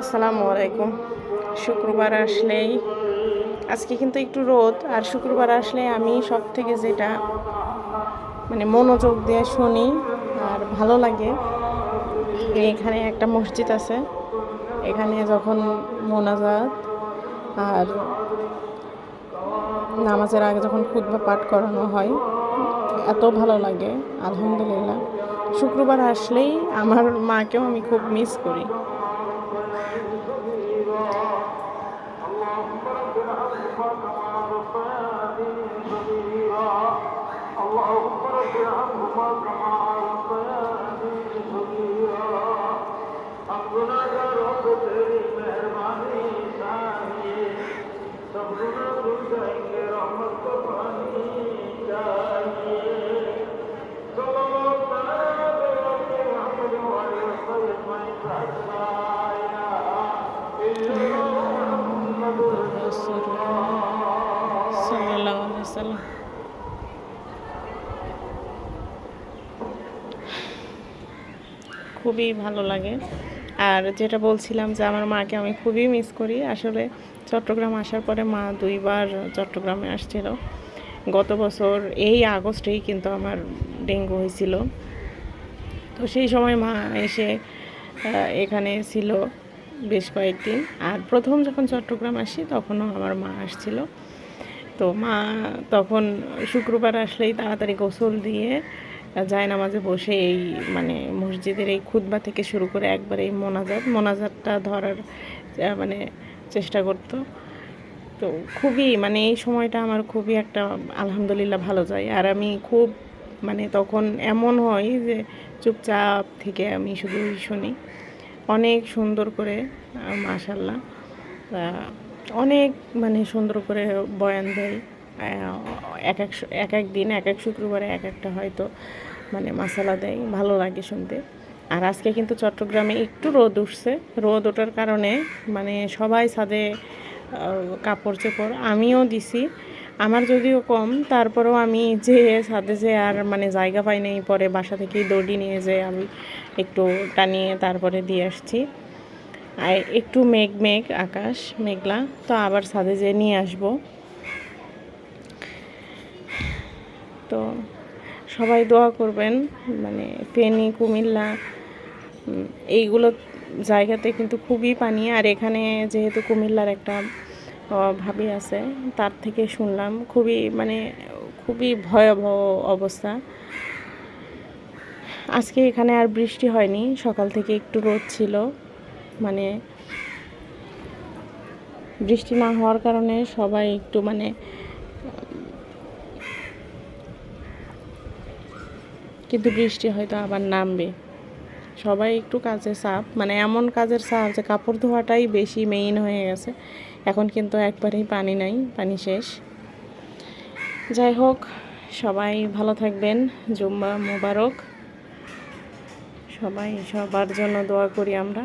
আসসালামু আলাইকুম। শুক্রবার আসলেই, আজকে কিন্তু একটু রোদ, আর শুক্রবার আসলে আমি সব থেকে যেটা মানে মনোযোগ দিয়ে শুনি আর ভালো লাগে, এখানে একটা মসজিদ আছে। এখানে যখন মোনাজাত আর নামাজের আগে যখন খুতবা পাঠ করানো হয়, এত ভালো লাগে, আলহামদুলিল্লাহ। শুক্রবার আসলেই আমার মাকেও আমি খুব মিস করি। ربك كما ربياني صغيرا اللهم رب ارحمهما كما ربياني খুবই ভালো লাগে। আর যেটা বলছিলাম যে আমার মাকে আমি খুবই মিস করি। আসলে চট্টগ্রাম আসার পরে মা দুইবার চট্টগ্রামে আসছিল। গত বছর এই আগস্টেই কিন্তু আমার ডেঙ্গু হয়েছিল। তো সেই সময় মা এসে এখানে ছিল বেশ কয়েকদিন। আর প্রথম যখন চট্টগ্রাম আসি তখনও আমার মা আসছিল। তো মা তখন শুক্রবার আসলেই তাড়াতাড়ি গোসল দিয়ে যায় নামাজে বসে এই মানে মসজিদের এই খুতবা থেকে শুরু করে একবার এই মোনাজাত, মোনাজাতটা ধরার মানে চেষ্টা করতো। তো খুবই মানে এই সময়টা আমার খুবই একটা আলহামদুলিল্লাহ ভালো যায়। আর আমি খুব মানে তখন এমন হয় যে চুপচাপ থেকে আমি শুধুই শুনি। অনেক সুন্দর করে মাশাল্লাহ অনেক মানে সুন্দর করে বয়ান দেয়। এক এক এক এক দিন, এক এক শুক্রবারে এক একটা হয়তো মানে মশালা দেয়, ভালো লাগে শুনতে। আর আজকে কিন্তু চট্টগ্রামে একটু রোদ উঠছে। রোদ ওঠার কারণে মানে সবাই ছাদে কাপড় চোপড় আমিও দিছি। আমার যদিও কম, তারপরেও আমি যে ছাদে যে আর মানে জায়গা পাই পরে বাসা থেকেই দড়ি নিয়ে যে আমি একটু টানিয়ে তারপরে দিয়ে আসছি। আর একটু মেঘ মেঘ, আকাশ মেঘলা। তো আবার ছাদে যেয়ে নিয়ে আসব। তো সবাই দোয়া করবেন মানে ফেনী, কুমিল্লা এইগুলো জায়গাতে কিন্তু খুবই পানি। আর এখানে যেহেতু কুমিল্লার একটা ভাবি আছে, তার থেকে শুনলাম, খুবই মানে খুবই ভয়াবহ অবস্থা। আজকে এখানে আর বৃষ্টি হয়নি, সকাল থেকে একটু রোদ ছিল। মানে বৃষ্টি না হওয়ার কারণে সবাই একটু মানে কিন্তু বৃষ্টি হয়তো আবার নামবে। সবাই একটু কাজের চাপ মানে এমন কাজের চাপ যে কাপড় ধোয়াটাই বেশি মেইন হয়ে গেছে। এখন কিন্তু একবারেই পানি নাই, পানি শেষ। যাই হোক, সবাই ভালো থাকবেন জুম্বা মোবারক। সবাই সবার জন্য দোয়া করি আমরা।